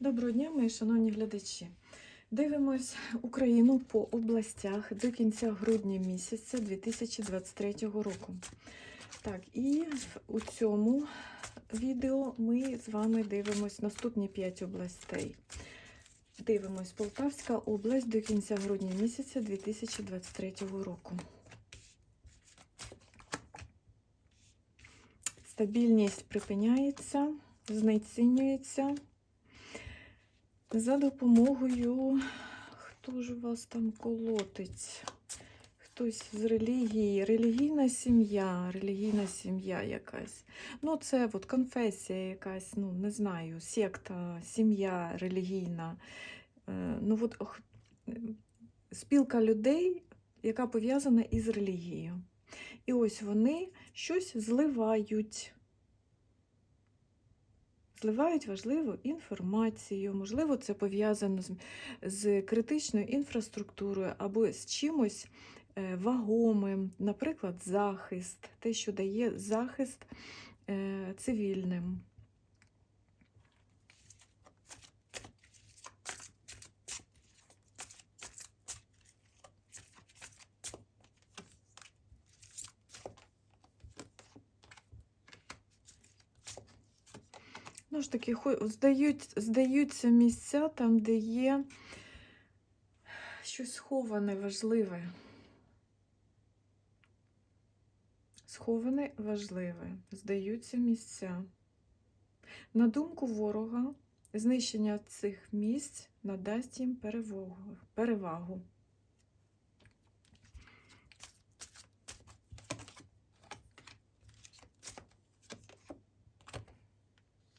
Доброго дня, мої шановні глядачі. Дивимось Україну по областях до кінця грудня місяця 2023 року. Так, і у цьому відео ми з вами дивимось наступні 5 областей. Дивимось Полтавська область до кінця грудня місяця 2023 року. Стабільність припиняється, знецінюється. За допомогою, хто ж у вас там колотить? Хтось з релігії, релігійна сім'я, релігійна сім'я якась. Ну, це от конфесія якась, ну, не знаю, секта, сім'я релігійна. Е, Ну, от, спілка людей, яка пов'язана із релігією. І ось вони щось зливають зливають важливу інформацію. Можливо, це пов'язано з, з критичною інфраструктурою або з чимось е, вагомим, наприклад, захист, те, що дає захист е, цивільним. Ну ж таки, здають, здаються місця там, де є щось сховане важливе. Сховане важливе. Здаються місця. На думку ворога, знищення цих місць надасть їм перевагу.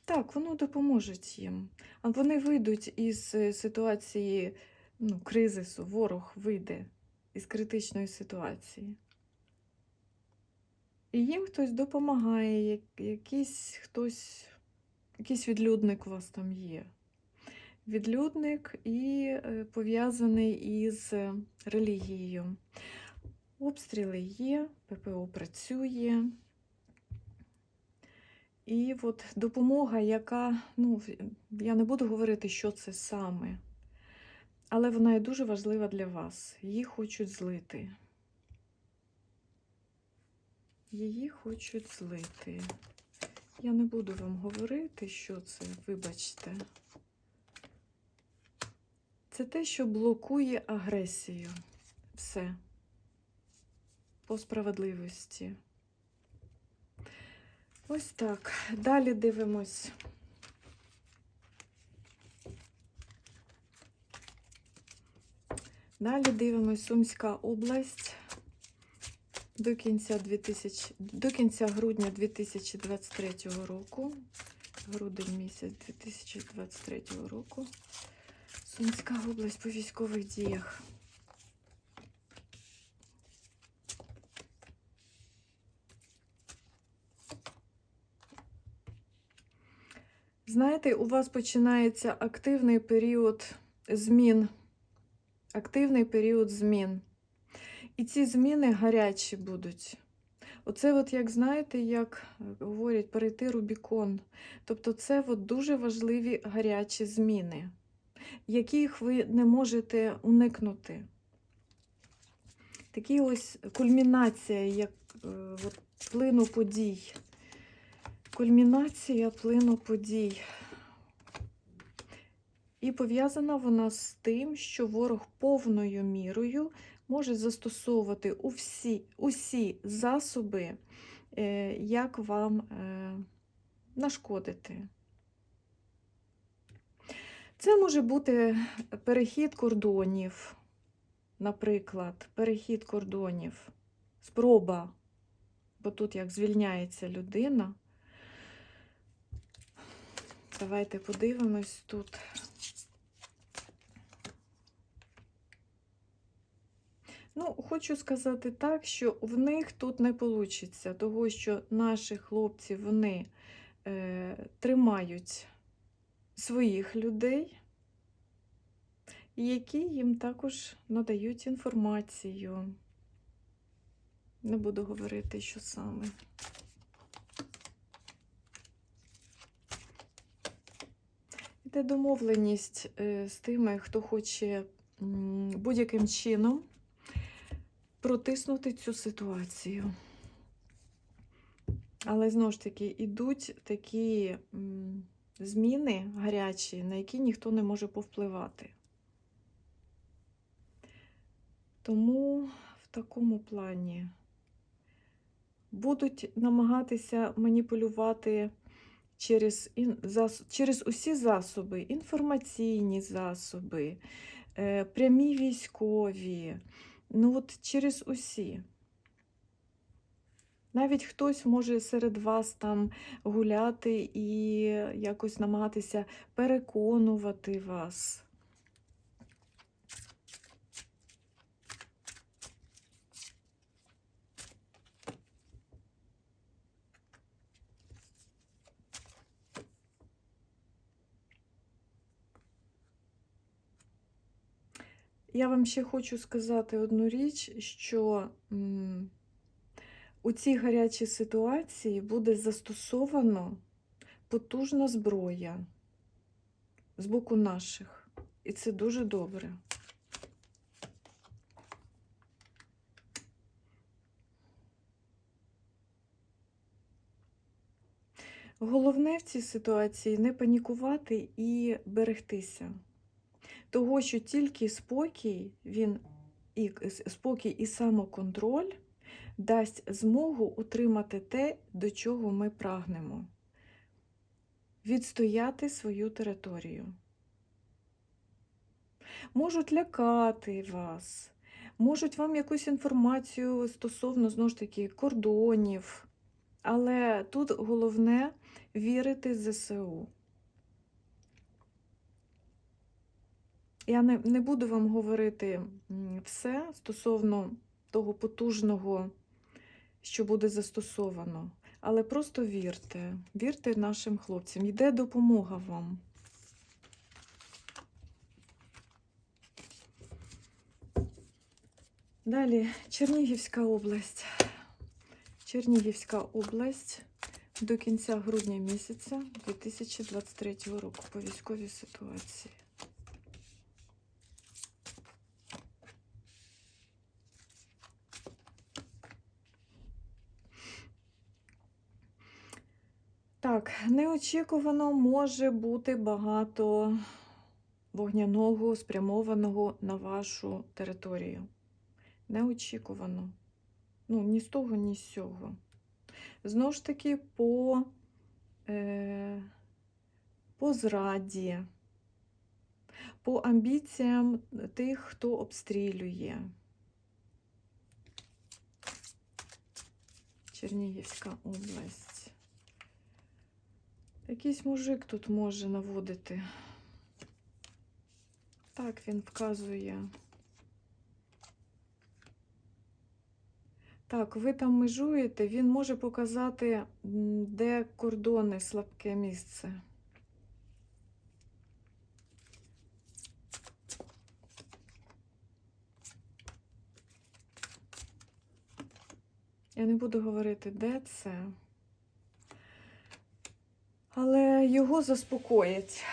Так, воно допоможе їм. А вони вийдуть із е, ситуації ну, кризису, ворог вийде із критичної ситуації. І їм хтось допомагає, якийсь хтось, якийсь відлюдник у вас там є. Відлюдник і е, пов'язаний із е, релігією. Обстріли є, ППО працює. І от допомога, яка, ну, я не буду говорити, що це саме, але вона є дуже важлива для вас. Її хочуть злити. Її хочуть злити. Я не буду вам говорити, що це, вибачте. Це те, що блокує агресію. Все. По справедливості. Ось так. Далі дивимось. Далі дивимось Сумська область до кінця 2000, до кінця грудня 2023 року. Грудень місяць 2023 року. Сумська область по військових діях. Знаєте, у вас починається активний період змін. Активний період змін. І ці зміни гарячі будуть. Оце, от, як знаєте, як говорять, перейти Рубікон. Тобто, це от дуже важливі гарячі зміни, яких ви не можете уникнути. Такі ось кульмінація, як е, от, плину подій. Кульмінація плину подій. І пов'язана вона з тим, що ворог повною мірою може застосовувати усі, усі засоби, е, як вам е, нашкодити. Це може бути перехід кордонів, наприклад, перехід кордонів, спроба, бо тут як звільняється людина. Давайте подивимось тут. Ну, хочу сказати так, що в них тут не вийде, того що наші хлопці вони е, тримають своїх людей, які їм також надають інформацію. Не буду говорити, що саме. Йде домовленість е, з тими, хто хоче будь-яким чином протиснути цю ситуацію. Але знову ж таки, ідуть такі зміни гарячі, на які ніхто не може повпливати. Тому в такому плані будуть намагатися маніпулювати через, через усі засоби, інформаційні засоби, е, прямі військові, ну от через усі. Навіть хтось може серед вас там гуляти і якось намагатися переконувати вас. Я вам ще хочу сказати одну річ, що у цій гарячій ситуації буде застосовано потужна зброя з боку наших. І це дуже добре. Головне в цій ситуації не панікувати і берегтися. Того, що тільки спокій, він і спокій і самоконтроль дасть змогу утримати те, до чого ми прагнемо. Відстояти свою територію. Можуть лякати вас, можуть вам якусь інформацію стосовно, знову ж таки, кордонів. Але тут головне вірити ЗСУ. Я не, не буду вам говорити все стосовно того потужного, що буде застосовано. Але просто вірте, вірте нашим хлопцям. Йде допомога вам. Далі Чернігівська область. Чернігівська область до кінця грудня місяця 2023 року по військовій ситуації. Так, неочікувано може бути багато вогняного спрямованого на вашу територію. Неочікувано. Ну, ні з того, ні з цього. Знову ж таки, по, е, по зраді, по амбіціям тих, хто обстрілює. Чернігівська область. Якийсь мужик тут може наводити. Так, він вказує. Так, ви там межуєте, він може показати, де кордони, слабке місце. Я не буду говорити, де це. Але його заспокоять.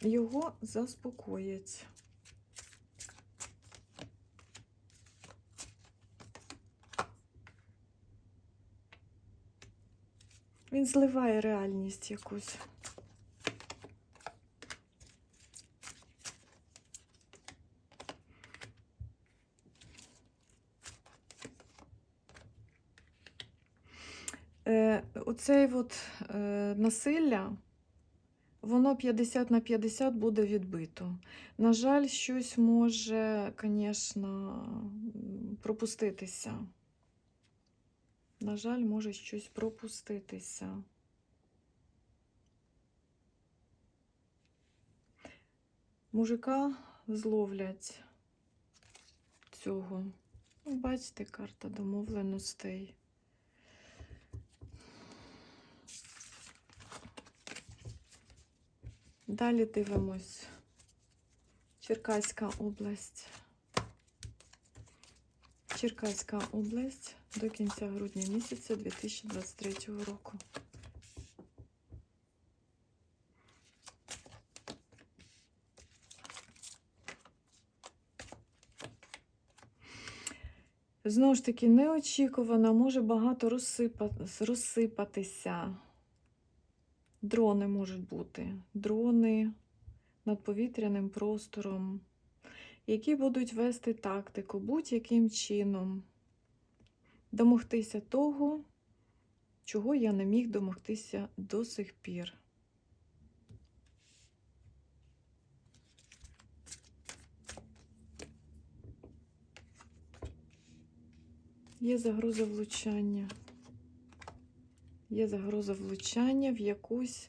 Його заспокоять. Він зливає реальність якусь. Е, оцей от е, насилля, воно 50 на 50 буде відбито. На жаль, щось може, звісно, пропуститися. На жаль, може щось пропуститися. Мужика зловлять цього. Ну, Бачите, карта домовленостей. Далі дивимось Черкаська область. Черкаська область до кінця грудня місяця 2023 року. Знову ж таки, неочікувано може багато розсипатися. Дрони можуть бути. Дрони над повітряним простором, які будуть вести тактику будь-яким чином, домогтися того, чого я не міг домогтися до сих пір. Є загроза влучання. Є загроза влучання в якусь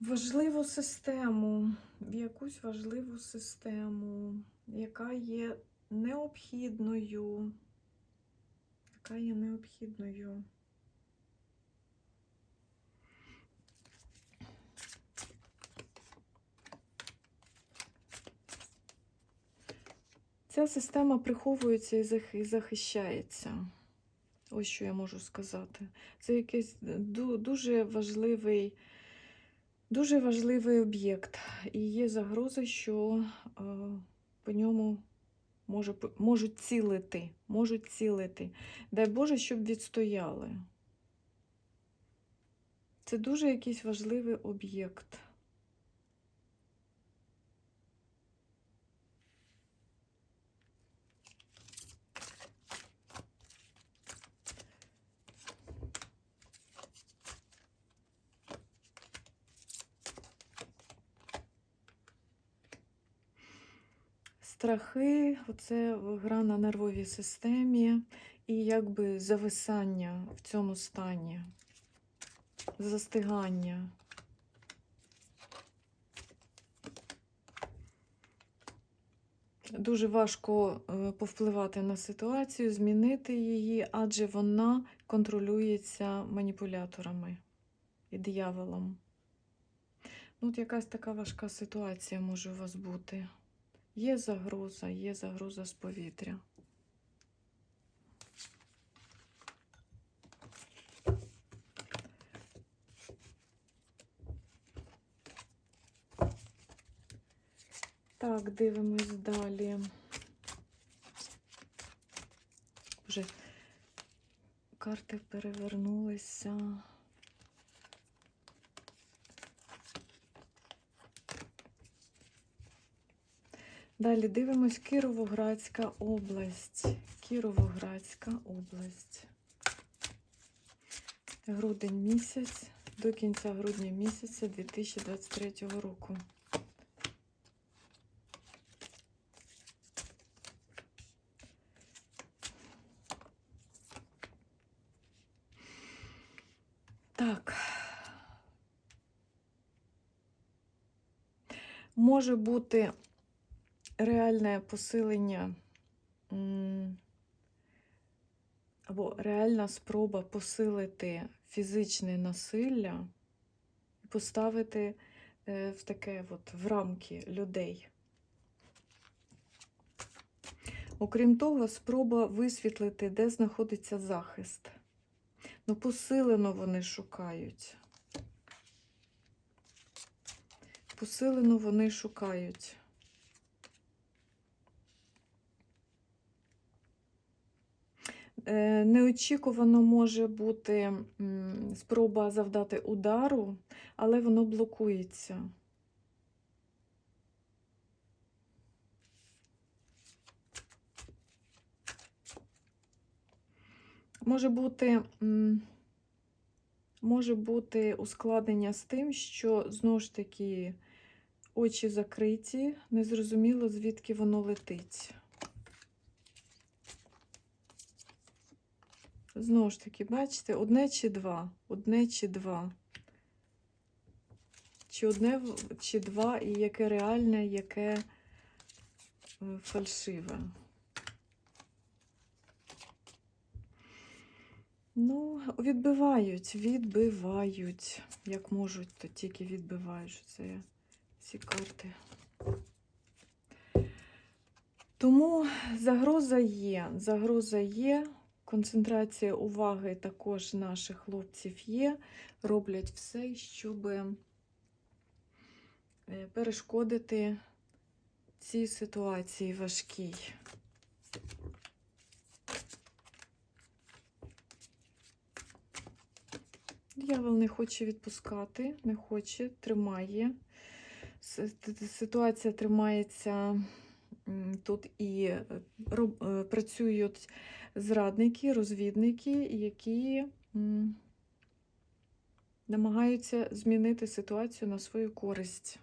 важливу систему, в якусь важливу систему, яка є необхідною, яка є необхідною. Ця система приховується і захищається. Ось що я можу сказати. Це якийсь дуже важливий, дуже важливий об'єкт. І є загроза, що е, по ньому може, можуть цілити. Можуть цілити. Дай Боже, щоб відстояли. Це дуже якийсь важливий об'єкт. Страхи, оце гра на нервовій системі і якби зависання в цьому стані, застигання. Дуже важко е, повпливати на ситуацію, змінити її, адже вона контролюється маніпуляторами і дияволом. Ну, от якась така важка ситуація може у вас бути. Є загроза, є загроза з повітря. Так, дивимось далі. Вже карти перевернулися. Далі дивимось Кіровоградська область. Кіровоградська область. Грудень місяць до кінця грудня місяця 2023 року. Так. Може бути реальне посилення або реальна спроба посилити фізичне насилля і поставити е, в таке от, в рамки людей. Окрім того, спроба висвітлити, де знаходиться захист. Ну, посилено вони шукають. Посилено вони шукають. Е, Неочікувано може бути спроба завдати удару, але воно блокується. Може бути, може бути ускладнення з тим, що знову ж таки очі закриті, незрозуміло, звідки воно летить. Знову ж таки, бачите, одне чи два, одне чи два. Чи одне, чи два, і яке реальне, яке е, фальшиве. Ну, відбивають, відбивають. Як можуть, то тільки відбивають що це ці карти. Тому загроза є. Загроза є. Концентрація уваги також наших хлопців є, роблять все, щоб е, перешкодити цій ситуації важкій. Д'явол не хоче відпускати, не хоче, тримає. Ситуація тримається тут і е, е, працюють зрадники, розвідники, які намагаються змінити ситуацію на свою користь.